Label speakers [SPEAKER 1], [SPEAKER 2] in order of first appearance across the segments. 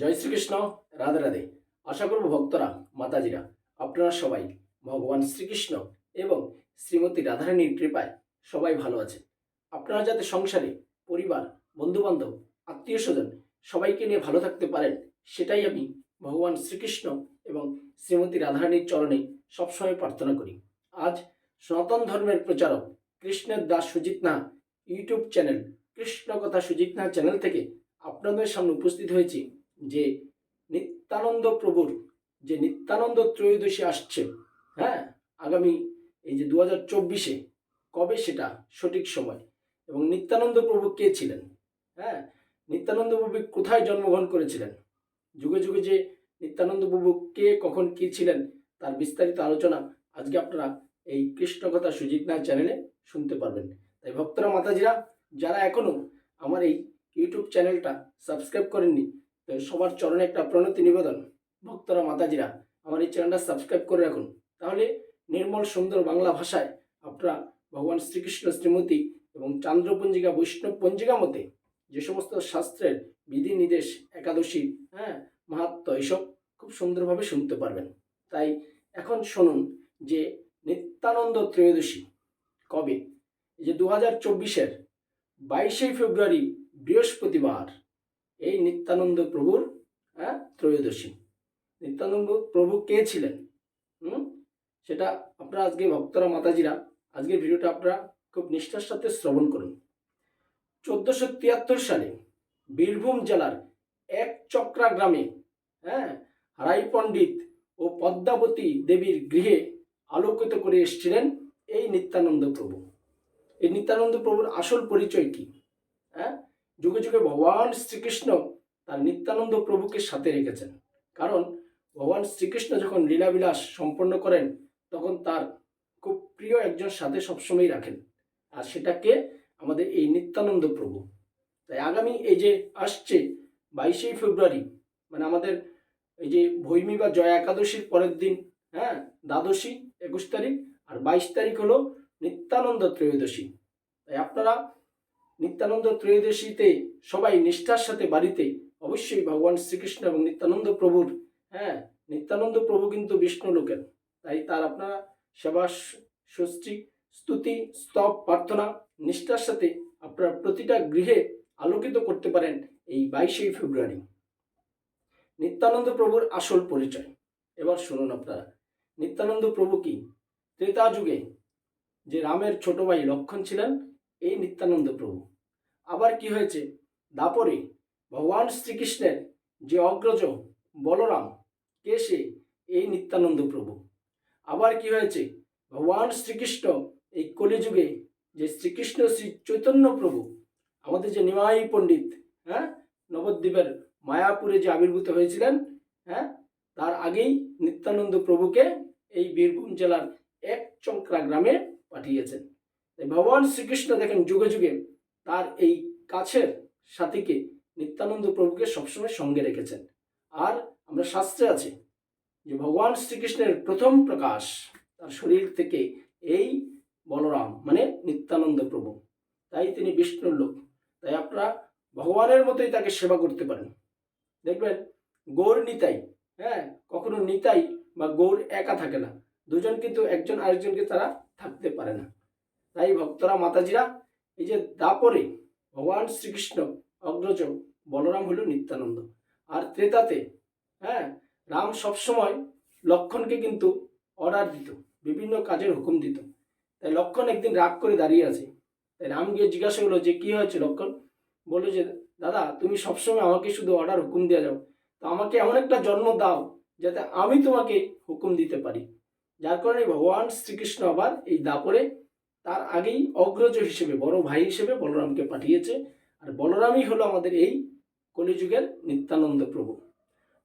[SPEAKER 1] জয় শ্রীকৃষ্ণ রাধে রাধে আশা করব ভক্তরা মাতাজিরা আপনারা সবাই ভগবান শ্রীকৃষ্ণ এবং শ্রীমতী রাধারানীর কৃপায় সবাই ভালো আছে আপনারা যাতে সংসারে পরিবার বন্ধুবান্ধব আত্মীয় স্বজন সবাইকে নিয়ে ভালো থাকতে পারেন সেটাই আমি ভগবান শ্রীকৃষ্ণ এবং শ্রীমতী রাধারানীর চরণে সবসময় প্রার্থনা করি আজ সনাতন ধর্মের প্রচারক কৃষ্ণের দাস সুজিত না ইউটিউব চ্যানেল কৃষ্ণ কথা সুজিত না চ্যানেল থেকে আপনাদের সামনে উপস্থিত হয়েছি যে নিত্যানন্দ প্রভুর যে নিত্যানন্দ ত্রয়োদশী আসছে হ্যাঁ আগামী এই যে দু হাজার চব্বিশে কবে সেটা সঠিক সময় এবং নিত্যানন্দ প্রভু কে ছিলেন হ্যাঁ নিত্যানন্দ প্রভু কোথায় জন্মগ্রহণ করেছিলেন যুগে যুগে যে নিত্যানন্দ প্রভু কে কখন কি ছিলেন তার বিস্তারিত আলোচনা আজকে আপনারা এই কৃষ্ণকথা সুজিত নায় চ্যানেলে শুনতে পারবেন তাই ভক্তরা মাতাজিরা যারা এখনও আমার এই ইউটিউব চ্যানেলটা সাবস্ক্রাইব করেননি সবার চরণে একটা প্রণতি নিবেদন ভক্তরা মাতাজিরা আমার এই চ্যানেলটা সাবস্ক্রাইব করে রাখুন তাহলে নির্মল সুন্দর বাংলা ভাষায় আপনারা ভগবান শ্রীকৃষ্ণ শ্রীমতী এবং চান্দ্রপঞ্জিকা বৈষ্ণব পঞ্জিকা মতে যে সমস্ত শাস্ত্রের বিধিনির্দেশ একাদশী হ্যাঁ মাহাত্ম এসব খুব সুন্দরভাবে শুনতে পারবেন তাই এখন শুনুন যে নিত্যানন্দ ত্রয়োদশী কবে যে দু হাজার চব্বিশের বাইশে ফেব্রুয়ারি বৃহস্পতিবার এই নিত্যানন্দ প্রভুর হ্যাঁ ত্রয়োদশী নিত্যানন্দ প্রভু কে ছিলেন হুম সেটা আপনারা আজকে ভক্তরা মাতাজিরা আজকের ভিডিওটা আপনারা খুব নিষ্ঠার সাথে শ্রবণ করুন চোদ্দোশো তিয়াত্তর সালে বীরভূম জেলার এক চক্রা গ্রামে হ্যাঁ হারাই পণ্ডিত ও পদ্মাবতী দেবীর গৃহে আলোকিত করে এসেছিলেন এই নিত্যানন্দ প্রভু এই নিত্যানন্দ প্রভুর আসল পরিচয় কি হ্যাঁ যুগে যুগে ভগবান শ্রীকৃষ্ণ তার নিত্যানন্দ প্রভুকে সাথে রেখেছেন কারণ ভগবান শ্রীকৃষ্ণ যখন লীলাবিলাস সম্পন্ন করেন তখন তার খুব প্রিয় একজন সাথে সবসময় রাখেন আর সেটাকে আমাদের এই নিত্যানন্দ প্রভু তাই আগামী এই যে আসছে বাইশে ফেব্রুয়ারি মানে আমাদের এই যে ভৈমী বা জয়া একাদশীর পরের দিন হ্যাঁ দ্বাদশী একুশ তারিখ আর বাইশ তারিখ হলো নিত্যানন্দ ত্রয়োদশী তাই আপনারা নিত্যানন্দ ত্রয়োদশীতে সবাই নিষ্ঠার সাথে বাড়িতে অবশ্যই ভগবান শ্রীকৃষ্ণ এবং নিত্যানন্দ প্রভুর হ্যাঁ নিত্যানন্দ প্রভু কিন্তু বিষ্ণু লোকের তাই তার আপনারা সেবা ষষ্ঠী স্তুতি স্তব প্রার্থনা নিষ্ঠার সাথে আপনার প্রতিটা গৃহে আলোকিত করতে পারেন এই বাইশেই ফেব্রুয়ারি নিত্যানন্দ প্রভুর আসল পরিচয় এবার শুনুন আপনারা নিত্যানন্দ প্রভু কি ত্রেতা যুগে যে রামের ছোট ভাই লক্ষণ ছিলেন এই নিত্যানন্দ প্রভু আবার কি হয়েছে দাপরে ভগবান শ্রীকৃষ্ণের যে অগ্রজ বলরাম কে সে এই নিত্যানন্দ প্রভু আবার কি হয়েছে ভগবান শ্রীকৃষ্ণ এই কলিযুগে যে শ্রীকৃষ্ণ শ্রী চৈতন্য প্রভু আমাদের যে নিমাই পণ্ডিত হ্যাঁ নবদ্বীপের মায়াপুরে যে আবির্ভূত হয়েছিলেন হ্যাঁ তার আগেই নিত্যানন্দ প্রভুকে এই বীরভূম জেলার এক চক্রা গ্রামে পাঠিয়েছেন ভগবান শ্রীকৃষ্ণ দেখেন যুগে যুগে তার এই কাছের সাথীকে নিত্যানন্দ প্রভুকে সবসময় সঙ্গে রেখেছেন আর আমরা শাস্ত্রে আছে যে ভগবান শ্রীকৃষ্ণের প্রথম প্রকাশ তার শরীর থেকে এই বলরাম মানে নিত্যানন্দ প্রভু তাই তিনি বিষ্ণুর লোক তাই আপনারা ভগবানের মতোই তাকে সেবা করতে পারেন দেখবেন গৌর নিতাই হ্যাঁ কখনো নিতাই বা গৌর একা থাকে না দুজন কিন্তু একজন আরেকজনকে তারা থাকতে পারে না তাই ভক্তরা মাতাজিরা এই যে দাপরে ভগবান শ্রীকৃষ্ণ অগ্রজ বলরাম হইল নিত্যানন্দ আর ত্রেতাতে হ্যাঁ রাম সবসময় লক্ষণকে কিন্তু অর্ডার দিত বিভিন্ন কাজের হুকুম দিত তাই লক্ষণ একদিন রাগ করে দাঁড়িয়ে আছে তাই রাম গিয়ে জিজ্ঞাসা করলো যে কী হয়েছে লক্ষণ বললো যে দাদা তুমি সবসময় আমাকে শুধু অর্ডার হুকুম দেওয়া যাও তো আমাকে এমন একটা জন্ম দাও যাতে আমি তোমাকে হুকুম দিতে পারি যার কারণে ভগবান শ্রীকৃষ্ণ আবার এই দাপরে তার আগেই অগ্রজ হিসেবে বড় ভাই হিসেবে বলরামকে পাঠিয়েছে আর বলরামই হলো আমাদের এই কলিযুগের নিত্যানন্দ প্রভু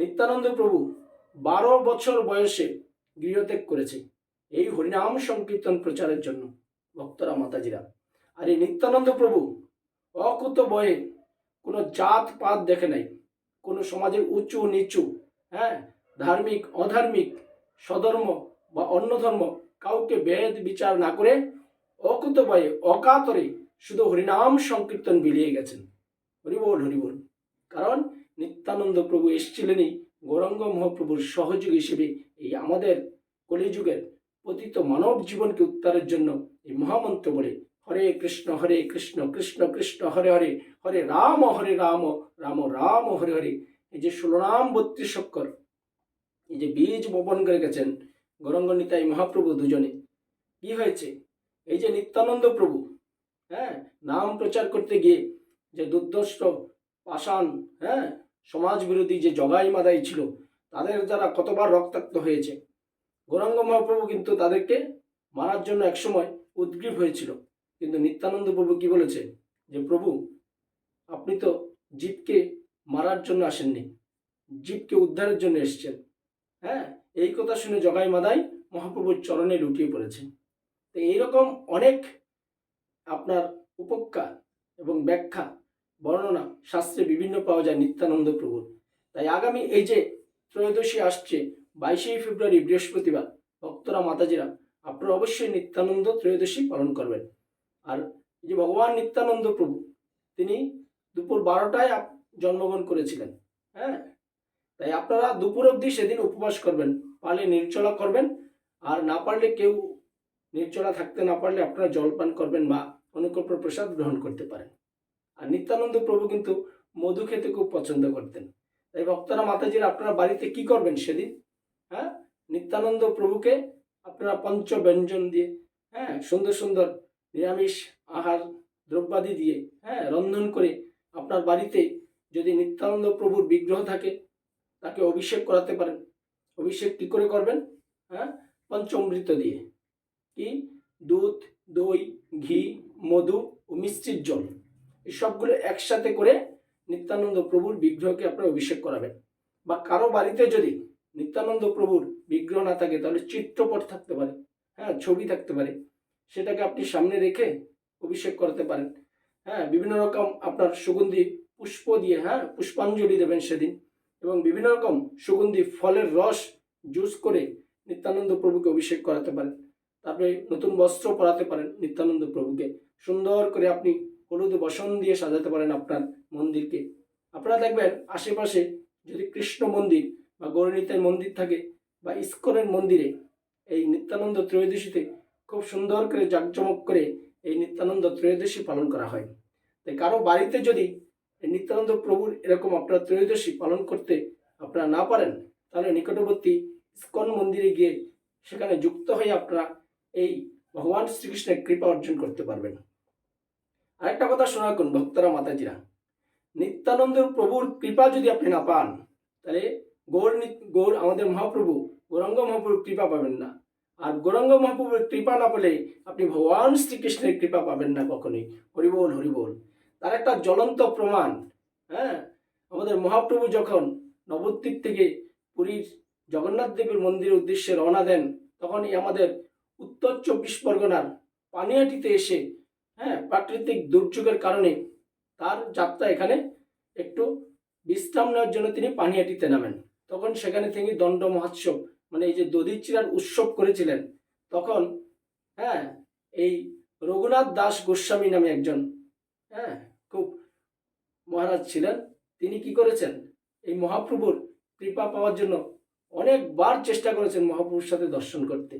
[SPEAKER 1] নিত্যানন্দ প্রভু বারো বছর বয়সে গৃহত্যাগ করেছে এই হরিনাম সংকীর্তন প্রচারের জন্য ভক্তরা মাতাজিরা আর এই নিত্যানন্দ প্রভু অকুত বয়ে কোনো জাত পাত দেখে নাই কোনো সমাজের উঁচু নিচু হ্যাঁ ধার্মিক অধার্মিক সধর্ম বা অন্য ধর্ম কাউকে বেদ বিচার না করে অকুতবায়ে অকাতরে শুধু হরিনাম সংকীর্তন বিলিয়ে গেছেন হরিবোল হরিবোল কারণ নিত্যানন্দ প্রভু এসেছিলেন এই গৌরঙ্গ মহাপ্রভুর সহযোগ হিসেবে এই আমাদের কলিযুগের পতিত মানব জীবনকে উত্তারের জন্য এই মহামন্ত্র বলে হরে কৃষ্ণ হরে কৃষ্ণ কৃষ্ণ কৃষ্ণ হরে হরে হরে রাম হরে রাম রাম রাম হরে হরে এই যে ষোলনাম বত্রিশ অক্ষর এই যে বীজ বপন করে গেছেন গৌরঙ্গ নিতাই মহাপ্রভু দুজনে কি হয়েছে এই যে নিত্যানন্দ প্রভু হ্যাঁ নাম প্রচার করতে গিয়ে যে দুর্দষ্ট পাষাণ হ্যাঁ সমাজ বিরোধী যে জগাই মাদাই ছিল তাদের দ্বারা কতবার রক্তাক্ত হয়েছে গৌরাঙ্গ মহাপ্রভু কিন্তু তাদেরকে মারার জন্য একসময় উদ্গ্রীব হয়েছিল কিন্তু নিত্যানন্দ প্রভু কি বলেছে যে প্রভু আপনি তো জীবকে মারার জন্য আসেননি জীবকে উদ্ধারের জন্য এসছেন হ্যাঁ এই কথা শুনে জগাই মাদাই মহাপ্রভুর চরণে লুটিয়ে পড়েছে তো এইরকম অনেক আপনার উপকার এবং ব্যাখ্যা বর্ণনা শাস্ত্রে বিভিন্ন পাওয়া যায় নিত্যানন্দ প্রভুর তাই আগামী এই যে ত্রয়োদশী আসছে বাইশেই ফেব্রুয়ারি বৃহস্পতিবার ভক্তরা মাতাজিরা আপনারা অবশ্যই নিত্যানন্দ ত্রয়োদশী পালন করবেন আর যে ভগবান নিত্যানন্দ প্রভু তিনি দুপুর বারোটায় জন্মগ্রহণ করেছিলেন হ্যাঁ তাই আপনারা দুপুর অবধি সেদিন উপবাস করবেন পারলে নির্চলা করবেন আর না পারলে কেউ নির্জলা থাকতে না পারলে আপনারা জলপান করবেন বা অনুকল্প প্রসাদ গ্রহণ করতে পারেন আর নিত্যানন্দ প্রভু কিন্তু মধু খেতে খুব পছন্দ করতেন তাই ভক্তরা মাতাজির আপনারা বাড়িতে কি করবেন সেদিন হ্যাঁ নিত্যানন্দ প্রভুকে আপনারা পঞ্চ ব্যঞ্জন দিয়ে হ্যাঁ সুন্দর সুন্দর নিরামিষ আহার দ্রব্যাদি দিয়ে হ্যাঁ রন্ধন করে আপনার বাড়িতে যদি নিত্যানন্দ প্রভুর বিগ্রহ থাকে তাকে অভিষেক করাতে পারেন অভিষেক কী করে করবেন হ্যাঁ পঞ্চমৃত দিয়ে কি দুধ দই ঘি মধু ও মিষ্টির জল এই সবগুলো একসাথে করে নিত্যানন্দ প্রভুর বিগ্রহকে আপনার অভিষেক করাবেন বা কারো বাড়িতে যদি নিত্যানন্দ প্রভুর বিগ্রহ না থাকে তাহলে চিত্রপট থাকতে পারে হ্যাঁ ছবি থাকতে পারে সেটাকে আপনি সামনে রেখে অভিষেক করতে পারেন হ্যাঁ বিভিন্ন রকম আপনার সুগন্ধি পুষ্প দিয়ে হ্যাঁ পুষ্পাঞ্জলি দেবেন সেদিন এবং বিভিন্ন রকম সুগন্ধি ফলের রস জুস করে নিত্যানন্দ প্রভুকে অভিষেক করাতে পারেন তারপরে নতুন বস্ত্র পরাতে পারেন নিত্যানন্দ প্রভুকে সুন্দর করে আপনি হলুদ বসন দিয়ে সাজাতে পারেন আপনার মন্দিরকে আপনারা দেখবেন আশেপাশে যদি কৃষ্ণ মন্দির বা গৌরীতের মন্দির থাকে বা ইস্কনের মন্দিরে এই নিত্যানন্দ ত্রয়োদশীতে খুব সুন্দর করে জাঁকজমক করে এই নিত্যানন্দ ত্রয়োদশী পালন করা হয় তাই কারো বাড়িতে যদি নিত্যানন্দ প্রভুর এরকম আপনার ত্রয়োদশী পালন করতে আপনারা না পারেন তাহলে নিকটবর্তী ইস্কন মন্দিরে গিয়ে সেখানে যুক্ত হয়ে আপনারা এই ভগবান শ্রীকৃষ্ণের কৃপা অর্জন করতে পারবেন আরেকটা কথা শোনা করুন ভক্তরা মাতাজিরা নিত্যানন্দ প্রভুর কৃপা যদি আপনি না পান তাহলে গৌর গৌর আমাদের মহাপ্রভু গৌরঙ্গ মহাপ্রভুর কৃপা পাবেন না আর গৌরঙ্গ মহাপ্রভুর কৃপা না পেলে আপনি ভগবান শ্রীকৃষ্ণের কৃপা পাবেন না কখনোই হরিবোল হরিবোল তার একটা জ্বলন্ত প্রমাণ হ্যাঁ আমাদের মহাপ্রভু যখন নবদ্বীপ থেকে পুরীর জগন্নাথ দেবের মন্দিরের উদ্দেশ্যে রওনা দেন তখনই আমাদের উত্তর চব্বিশ পরগনার পানিয়াটিতে এসে হ্যাঁ প্রাকৃতিক দুর্যোগের কারণে তার যাত্রা এখানে একটু বিশ্রাম নেওয়ার জন্য তিনি পানিয়াটিতে নামেন তখন সেখানে তিনি দণ্ড মহোৎসব মানে এই যে দধিচিরার উৎসব করেছিলেন তখন হ্যাঁ এই রঘুনাথ দাস গোস্বামী নামে একজন হ্যাঁ খুব মহারাজ ছিলেন তিনি কি করেছেন এই মহাপ্রভুর কৃপা পাওয়ার জন্য অনেকবার চেষ্টা করেছেন মহাপ্রভুর সাথে দর্শন করতে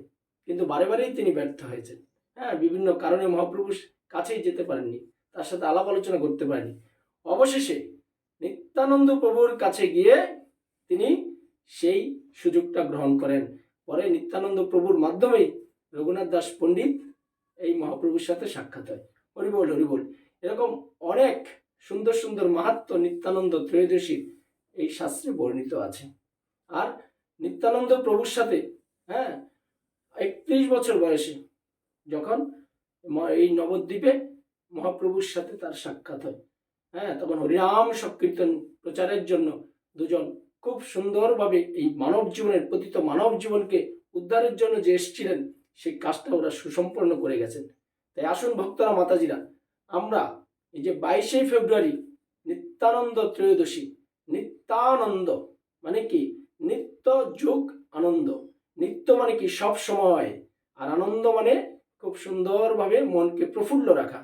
[SPEAKER 1] কিন্তু বারে বারেই তিনি ব্যর্থ হয়েছেন হ্যাঁ বিভিন্ন কারণে মহাপ্রভুর কাছেই যেতে পারেননি তার সাথে আলাপ আলোচনা করতে পারেনি অবশেষে নিত্যানন্দ প্রভুর কাছে গিয়ে তিনি সেই সুযোগটা গ্রহণ করেন পরে নিত্যানন্দ প্রভুর মাধ্যমেই রঘুনাথ দাস পণ্ডিত এই মহাপ্রভুর সাথে সাক্ষাৎ হয় হরিবল হরিবল এরকম অনেক সুন্দর সুন্দর মাহাত্ম নিত্যানন্দ ত্রয়োদশীর এই শাস্ত্রে বর্ণিত আছে আর নিত্যানন্দ প্রভুর সাথে হ্যাঁ একত্রিশ বছর বয়সে যখন এই নবদ্বীপে মহাপ্রভুর সাথে তার সাক্ষাৎ হয় হ্যাঁ তখন হরিনাম সংকীর্তন প্রচারের জন্য দুজন খুব সুন্দরভাবে এই মানব জীবনের প্রতিত মানব জীবনকে উদ্ধারের জন্য যে এসছিলেন সেই কাজটা ওরা সুসম্পন্ন করে গেছেন তাই আসুন ভক্তরা মাতাজিরা আমরা এই যে বাইশে ফেব্রুয়ারি নিত্যানন্দ ত্রয়োদশী নিত্যানন্দ মানে কি নিত্য যুগ আনন্দ নিত্য মানে কি সব সময় আর আনন্দ মানে খুব সুন্দরভাবে মনকে প্রফুল্ল রাখা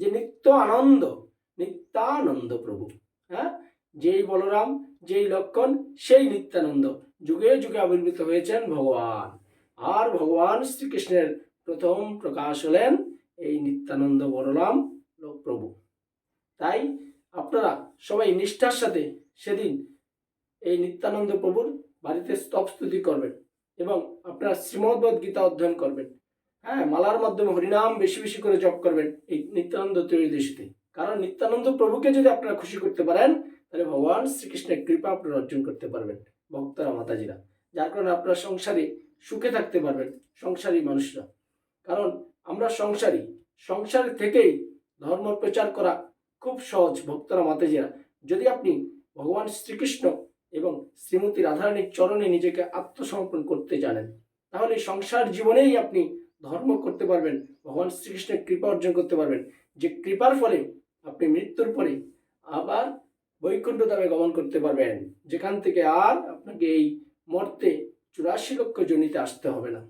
[SPEAKER 1] যে নিত্য আনন্দ নিত্যানন্দ প্রভু হ্যাঁ যেই বলরাম যেই লক্ষণ সেই নিত্যানন্দ যুগে যুগে আবির্ভূত হয়েছেন ভগবান আর ভগবান শ্রীকৃষ্ণের প্রথম প্রকাশ হলেন এই নিত্যানন্দ বলরাম প্রভু তাই আপনারা সবাই নিষ্ঠার সাথে সেদিন এই নিত্যানন্দ প্রভুর বাড়িতে স্তুতি করবেন এবং আপনার শ্রীমদ্ভদ গীতা অধ্যয়ন করবেন হ্যাঁ মালার মাধ্যমে হরিনাম বেশি বেশি করে জপ করবেন এই নিত্যানন্দ ত্রয়োদশীতে কারণ নিত্যানন্দ প্রভুকে যদি আপনারা খুশি করতে পারেন তাহলে ভগবান শ্রীকৃষ্ণের কৃপা আপনারা অর্জন করতে পারবেন ভক্তরা মাতাজিরা যার কারণে আপনার সংসারে সুখে থাকতে পারবেন সংসারী মানুষরা কারণ আমরা সংসারী সংসার থেকেই ধর্ম প্রচার করা খুব সহজ ভক্তরা মাতাজিরা যদি আপনি ভগবান শ্রীকৃষ্ণ শ্রীমতী রাধারানীর চরণে নিজেকে আত্মসমর্পণ করতে জানেন তাহলে সংসার জীবনেই আপনি ধর্ম করতে পারবেন ভগবান শ্রীকৃষ্ণের কৃপা অর্জন করতে পারবেন যে কৃপার ফলে আপনি মৃত্যুর পরে আবার বৈকুণ্ঠ দামে গমন করতে পারবেন যেখান থেকে আর আপনাকে এই মর্তে চুরাশি লক্ষ জনিতে আসতে হবে না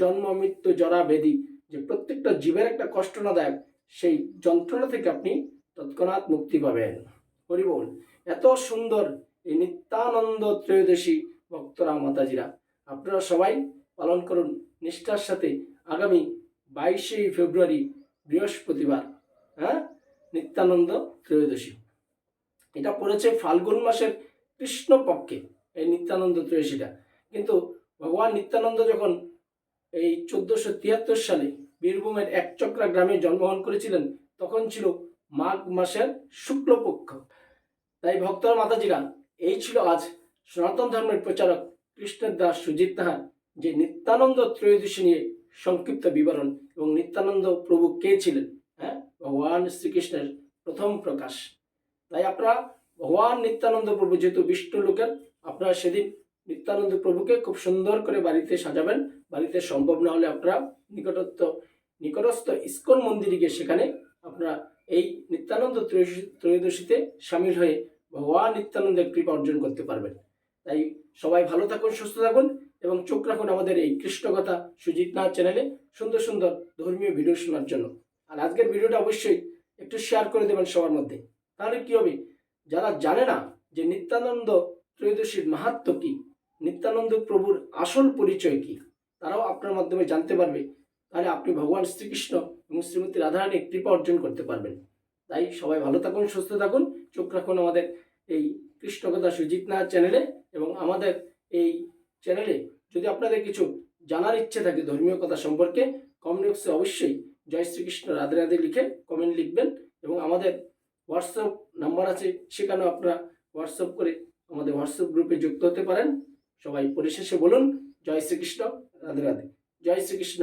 [SPEAKER 1] জন্ম মৃত্যু জরা বেদি যে প্রত্যেকটা জীবের একটা কষ্টনাদায়ক সেই যন্ত্রণা থেকে আপনি তৎক্ষণাৎ মুক্তি পাবেন হরিবল এত সুন্দর এই নিত্যানন্দ ত্রয়োদশী ভক্তরা মাতাজিরা আপনারা সবাই পালন করুন নিষ্ঠার সাথে আগামী বাইশে ফেব্রুয়ারি বৃহস্পতিবার হ্যাঁ নিত্যানন্দ ত্রয়োদশী এটা পড়েছে ফাল্গুন মাসের কৃষ্ণপক্ষে এই নিত্যানন্দ ত্রয়োদশীটা কিন্তু ভগবান নিত্যানন্দ যখন এই চোদ্দোশো তিয়াত্তর সালে বীরভূমের একচক্রা গ্রামে জন্মগ্রহণ করেছিলেন তখন ছিল মাঘ মাসের শুক্লপক্ষ তাই ভক্তরা মাতাজিরা এই ছিল আজ সনাতন ধর্মের প্রচারক কৃষ্ণের দাস সুজিত নাহার যে নিত্যানন্দ ত্রয়োদশী নিয়ে সংক্ষিপ্ত বিবরণ এবং নিত্যানন্দ প্রভু কে ছিলেন হ্যাঁ ভগবান শ্রীকৃষ্ণের প্রথম প্রকাশ তাই আপনারা ভগবান নিত্যানন্দ প্রভু যেহেতু বিষ্ণু লোকের আপনারা সেদিন নিত্যানন্দ প্রভুকে খুব সুন্দর করে বাড়িতে সাজাবেন বাড়িতে সম্ভব না হলে আপনারা নিকটত্ব নিকটস্থ ইস্কন মন্দিরে গিয়ে সেখানে আপনারা এই নিত্যানন্দ ত্রয়োদশীতে সামিল হয়ে ভগবান নিত্যানন্দের কৃপা অর্জন করতে পারবেন তাই সবাই ভালো থাকুন সুস্থ থাকুন এবং চোখ রাখুন আমাদের এই কৃষ্ণকথা সুজিত নাথ চ্যানেলে সুন্দর সুন্দর ধর্মীয় ভিডিও শোনার জন্য আর আজকের ভিডিওটা অবশ্যই একটু শেয়ার করে দেবেন সবার মধ্যে তাহলে কি হবে যারা জানে না যে নিত্যানন্দ ত্রয়োদশীর মাহাত্ম কি নিত্যানন্দ প্রভুর আসল পরিচয় কি তারাও আপনার মাধ্যমে জানতে পারবে তাহলে আপনি ভগবান শ্রীকৃষ্ণ এবং শ্রীমতী রাধারানীর কৃপা অর্জন করতে পারবেন তাই সবাই ভালো থাকুন সুস্থ থাকুন চোখ রাখুন আমাদের এই কৃষ্ণকথা সুজিত না চ্যানেলে এবং আমাদের এই চ্যানেলে যদি আপনাদের কিছু জানার ইচ্ছে থাকে ধর্মীয় কথা সম্পর্কে কমেন্ট বক্সে অবশ্যই জয় শ্রীকৃষ্ণ রাধে রাধে লিখে কমেন্ট লিখবেন এবং আমাদের হোয়াটসঅ্যাপ নাম্বার আছে সেখানেও আপনারা হোয়াটসঅ্যাপ করে আমাদের হোয়াটসঅ্যাপ গ্রুপে যুক্ত হতে পারেন সবাই পরিশেষে বলুন জয় শ্রীকৃষ্ণ রাধে রাধে জয় শ্রীকৃষ্ণ